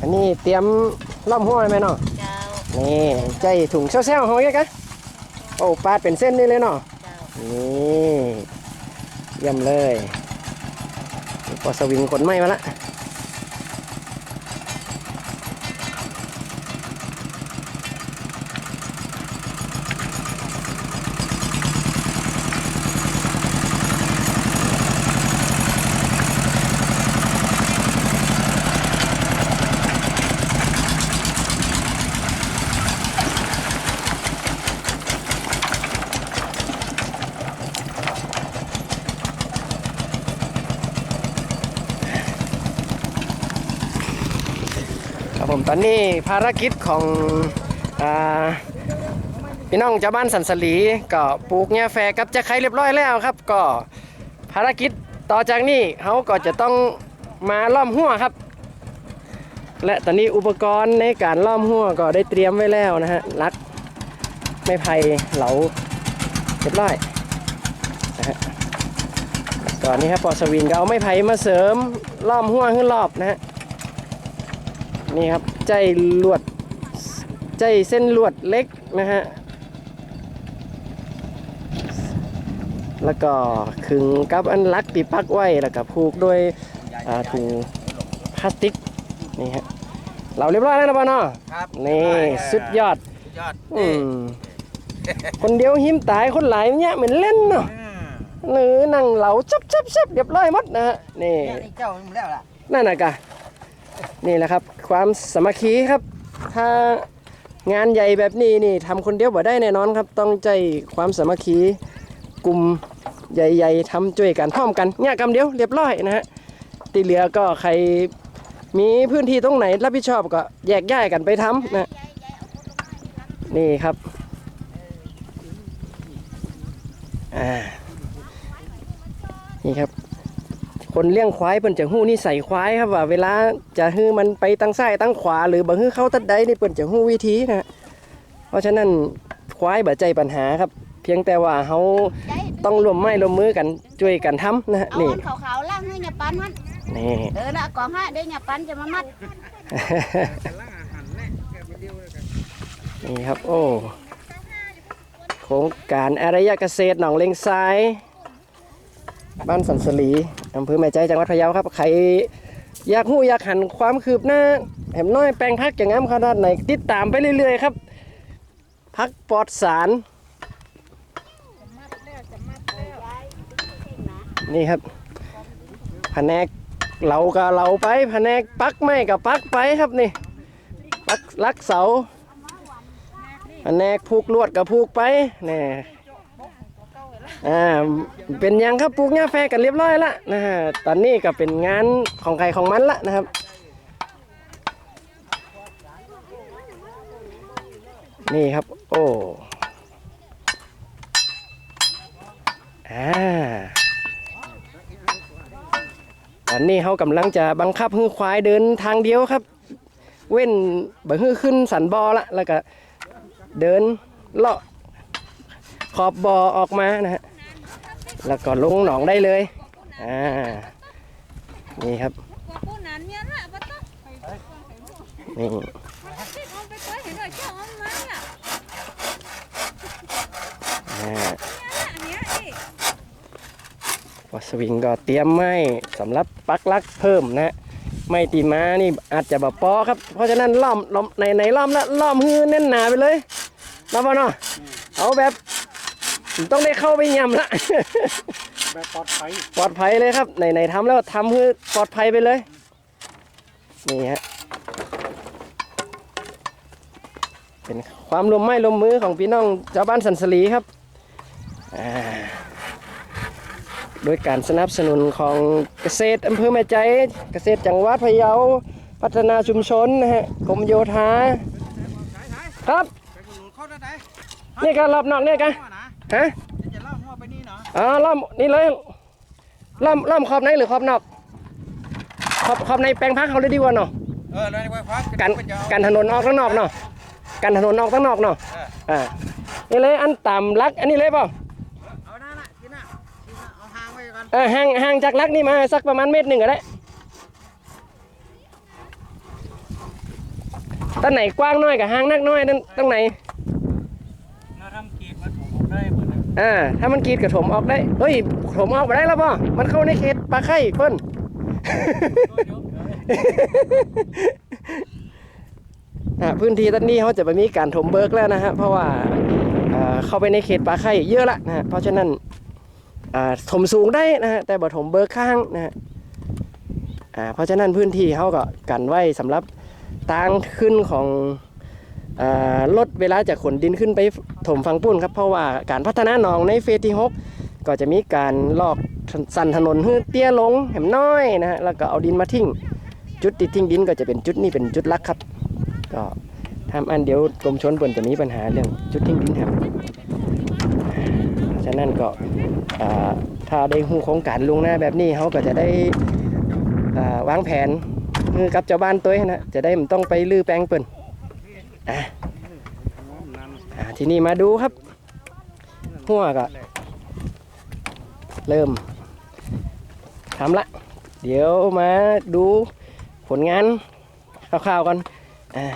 อันนี้เตรียมล่อมหัวเลยไหมเนาะเจ้านี่ใจถุงเซลๆเฮาเนี่ยกะโอ้ปาดเป็นเส้นนี่เลยเนาะเจ้านี่เยี่ยมเลยพอสวิงขนไม้มาละ ตอนนี้ภารกิจของอพี่น้องชาวบ้านสันสลีก็ปลูกเนี่ยแฟกับจะไครเรียบร้อยแล้วครับ ก็ภารกิจต่อจากนี้เขาก็จะต้องมาล้อมหัวครับ และตอนนี้อุปกรณ์ในการล้อมหัวก็ได้เตรียมไว้แล้วนะฮะลักไม้ไผ่เหลาเรียบร้อยนะฮะก่อนนี้ครับปอสวิงก็เอาไม้ไผ่มาเสริมล้อมหัวขึ้นรอบนะฮะนี่ครับ ใจลวดใจเส้นลวดเล็กนะฮะ แล้วก็ขึงกับอันลักติปักไว้ แล้วก็ผูกด้วยอ่าถุงพลาสติกนี่ฮะเราเรียบร้อยแล้วนะป้าเนาะครับนี่สุดยอดสุดยอดอืมคนเดียวหิมตายคนหลายเนี่ยเหมือนเล่นเนาะหรือนั่งเหลาจับจับจับเรียบร้อยหมดนะฮะนี่นี่เจ้ามันแล้วล่ะนั่นนะกะ นี่แหละครับ ความสามัคคีครับ ถ้างานใหญ่แบบนี้นี่ทำคนเดียวบ่ได้แน่นอนครับ ต้องใจความสามัคคีกลุ่มใหญ่ๆทำช่วยกันพร้อมกันเนี่ยกำเดียวเรียบร้อยนะฮะตีเหลือก็ใครมีพื้นที่ตรงไหนรับผิดชอบก็แยกย้ายกันไปทำนะนี่ครับอ่านี่ครับ คนเลี้ยงควายเปิ้นจะหู้นิสัยควายครับว่าเวลาจะฮื้อมันไปตั้งซ้ายตั้งขวา หรือบ่ฮื้อเข้าตัดใดนี่เปิ้นจะหู้วิธีนะเพราะฉะนั้นควายบ่ใจปัญหาครับ เพียงแต่ว่าเฮาใจต้องร่วมไม้ร่วมมือกันช่วยกันทำนะฮะเอานี่อันขาวๆล่างให้อย่าปันมันนี่ เออละกองห้าเดี๋ยวอย่าปันจะมามัดนี่ครับโอ้โครงการอารยเกษตรหนองเลงทราย บ้านสันสลีอำเภอแม่ใจจังหวัดพะเยาครับใครอยากหู้อยากหันความคืบหน้าแหมน้อยแปลงพักอย่างงามขนาดไหนติดตามไปเรื่อยๆครับ พักปลอดสารนี่ครับแผนกเราก็เราไปแผนกปักไม้กับปักไปครับนี่ปักลักเสาแผนกผูกลวดกับผูกไปนี่ อ่าเป็นยังครับปลูกหญ้าแฟกันเรียบร้อยละนะฮะตอนนี้ก็เป็นงานของใครของมันละนะครับนี่ครับ โอ้อาตอนนี้เขากำลังจะบังคับให้ควายเดินทางเดียวครับ เว้นบังฮือขึ้นสันบอละแล้วก็เดินเลาะ ขอบบอออกมานะฮะแล้วก็ลงหนองได้เลยอ่านี่ครับนี่อ่า Nhá, nhá, đi. วอสวิงก็เตรียมไม้สำหรับปักลักเพิ่มนะฮะไม่ตีมานี่อาจจะแบบปอครับ เพราะฉะนั้นล้อมล้อมในในล้อมละล้อมฮือแน่นหนาไปเลยมาบ่เนาะเอาแบบ ต้องได้เข้าไปยำละแบบปลอดภัยปลอดภัยเลยครับไหนไหนทำแล้วทำให้ปลอดภัยไปเลยนี่ฮะเป็นความร่วมไม้ร่วมมือของพี่น้องชาวบ้านสันสลีครับโดยการสนับสนุนของเกษตรอำเภอแม่ใจ เกษตรจังหวัดพะเยาพัฒนาชุมชนนะฮะกรมโยธาครับนี่การรอบนอกเนี่ยกัน ฮะจะเล่าหัวไปนี่เนาะอ๋อล้อมนี่เลยล้อมล้อมขอบในหรือขอบนอกขอบขอบในแปลงพักเขาเลยดีกว่าเนาะเออเลยไว้พักกันกันถนนออกข้างนอกเนาะกันถนนออกข้างนอกเนาะอ่านี่เลยอันต่ำลัก อันนี้เลยเปล่าเอาหน้าน่ะกินน่ะกินน่ะเอาหางไว้ก่อนเออห่างห่างจากลักนี่มาสักประมาณเมตรหนึ่งก็ได้ตั้งไหนกว้างน้อยกับห้างนักน้อยนั่นตั้งไหน มาทำกีดมาถูกได้หมด เลยอ่าถ้ามันกรีดกับถมออกได้เฮ้ยถมออกไปได้แล้วป่ะมันเข้าในเขตปลาไข่เพิ่นอะพื้นที่ตอนนี้เขาจะไม่มีการถมเบิกแล้วนะฮะเพราะว่าเอ่อเข้าไปในเขตปลาไข่เยอะละนะฮะเพราะฉะนั้นอ่าถมสูงได้นะฮะแต่บ่ถมเบิกข้างนะฮะอ่าเพราะฉะนั้นพื้นที่เขาก็กันไว้สำหรับทางขึ้นของ อ่ารถเวลาจะขนดินขึ้นไปถมฟังปุ้นครับเพราะว่าการพัฒนาหนองในเฟสที่หกก็จะมีการลอกสันถนนให้เตี้ยลงแหมน้อยนะฮะแล้วก็เอาดินมาทิ้ง จุดที่ทิ้งดินก็จะเป็นจุดนี้เป็นจุดลักครับก็ทำอันเดียวกรมชนเปิ่นจะมีปัญหาเรื่องจุดทิ้งดินครับฉะนั้นก็ถ้าได้หูโครงการลงหน้าแบบนี้เขาก็จะได้วางแผนกับเจ้าบ้านตัวเองนะจะได้ไม่ต้องไปลื้อแปลงเปิ่น อะอ่าทีนี้มาดูครับ หัวก็เริ่มทำละ เดี๋ยวมาดูผลงานคร่าวๆกันอ่า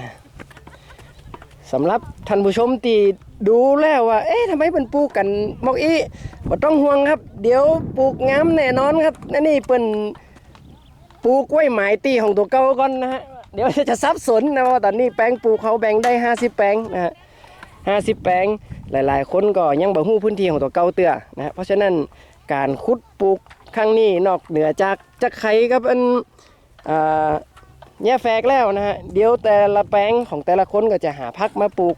สำหรับท่านผู้ชมที่ดูแล้วว่า เอ๊ะทำไมเป็นปลูกกันบอกอีบ่ต้องห่วงครับ เดี๋ยวปลูกงามแน่นอนครับนั่นนี่เป็นปลูกไว้หมายตีของตัวเก่าก่อนนะฮะ เดี๋ยวจะสับสนนะว่าตอนนี้แปลงปลูกเขาแบ่งได้ 50 แปลงนะฮะ50แปลงหลาย ๆ คนก็ยังบ่ฮู้พื้นที่ของตัวเก่าเตือนะฮะเพราะฉะนั้นการขุดปลูกครั้งนี้นอกเหนือจากจะไขกับอันแย่แฟกแล้วนะฮะเดี๋ยวแต่ละแปลงของแต่ละคนก็จะหาพักมาปลูก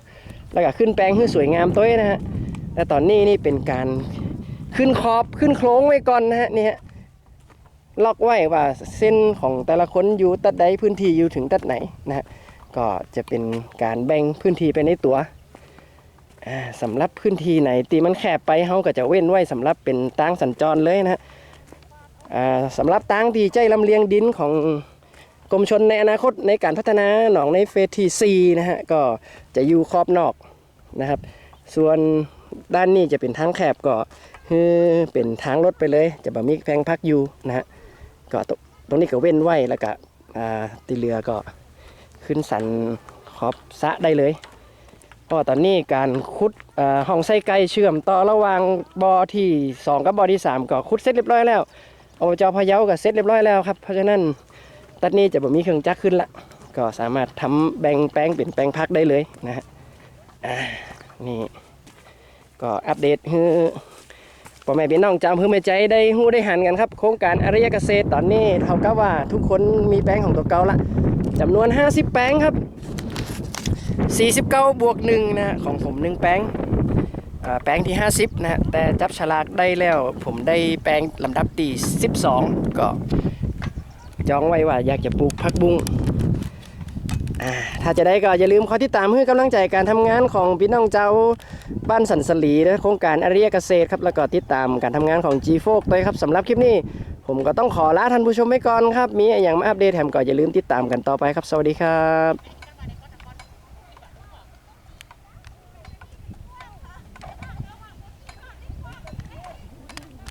แล้วก็ขึ้นแปลงให้สวยงามตัวเองนะฮะแต่ตอนนี้นี่เป็นการขึ้นขอบขึ้นโครงไว้ก่อนนะฮะนี่ฮะ ล็อกไว้ว่าเส้นของแต่ละคนอยู่ตัดใดพื้นที่อยู่ถึงตัดไหนนะฮะก็จะเป็นการแบ่งพื้นที่ไปในตัวอ่าสำหรับพื้นที่ไหนตีมันแคบไปเขาก็จะเว้นไว้สำหรับเป็นทางสัญจรเลยนะฮะสำหรับตั้งที่ใจลำเลียงดินของกรมชนในอนาคตในการพัฒนาหนองในเฟสที่4นะฮะก็จะอยู่ขอบนอกนะครับ ส่วนด้านนี้จะเป็นทางแคบก็คือเป็นทางรถไปเลย จะบ่มีแพงพักอยู่นะฮะ ก็ตรงนี้ก็เว้นไว้แล้วก็ตีเรือก็ขึ้นสันขอบสะได้เลยเพราะว่าตอนนี้การขุดอ่าห้องไส้ไก่เชื่อมต่อระหว่างบ่อที่ 2 กับบ่อที่ 3 ก็ขุดเสร็จเรียบร้อยแล้วอบจพะเยาก็เสร็จเรียบร้อยแล้วครับเพราะฉะนั้นตัดนี้จะบ่มีเครื่องจักรขึ้นละก็สามารถทำแบ่งแปลงเป็นแปลงพักได้เลยนะฮะนี่ก็อัปเดตให้ พ่อแม่พี่น้องจำเพื่อไม่ใจได้หู้ได้หันกันครับ โครงการอารยเกษตรตอนนี้เท่ากับว่าทุกคนมีแปลงของตัวเก่าละจำนวน 50 แปลงครับ 49 บวกหนึ่งนะของผมหนึ่งแปลงแปลงที่ 50 นะฮะแต่จับฉลากได้แล้ว ผมได้แปลงลำดับที่ 12 ก็จองไว้ว่าอยากจะปลูกผักบุ้ง ถ้าจะได้ก็อย่าลืมคอยติดตามเพื่อกำลังใจการทำงานของพี่น้องเจ้าบ้านสันสลีและโครงการอารียเกษตรครับแล้วก็ติดตามการทำงานของ G f o ด้วยครับสำหรับคลิปนี้ ผมก็ต้องขอลาท่านผู้ชมไปก่อนครับ มีอย่างมาอัปเดตแถมก็อย่าลืมติดตามกันต่อไปครับ สวัสดีครับ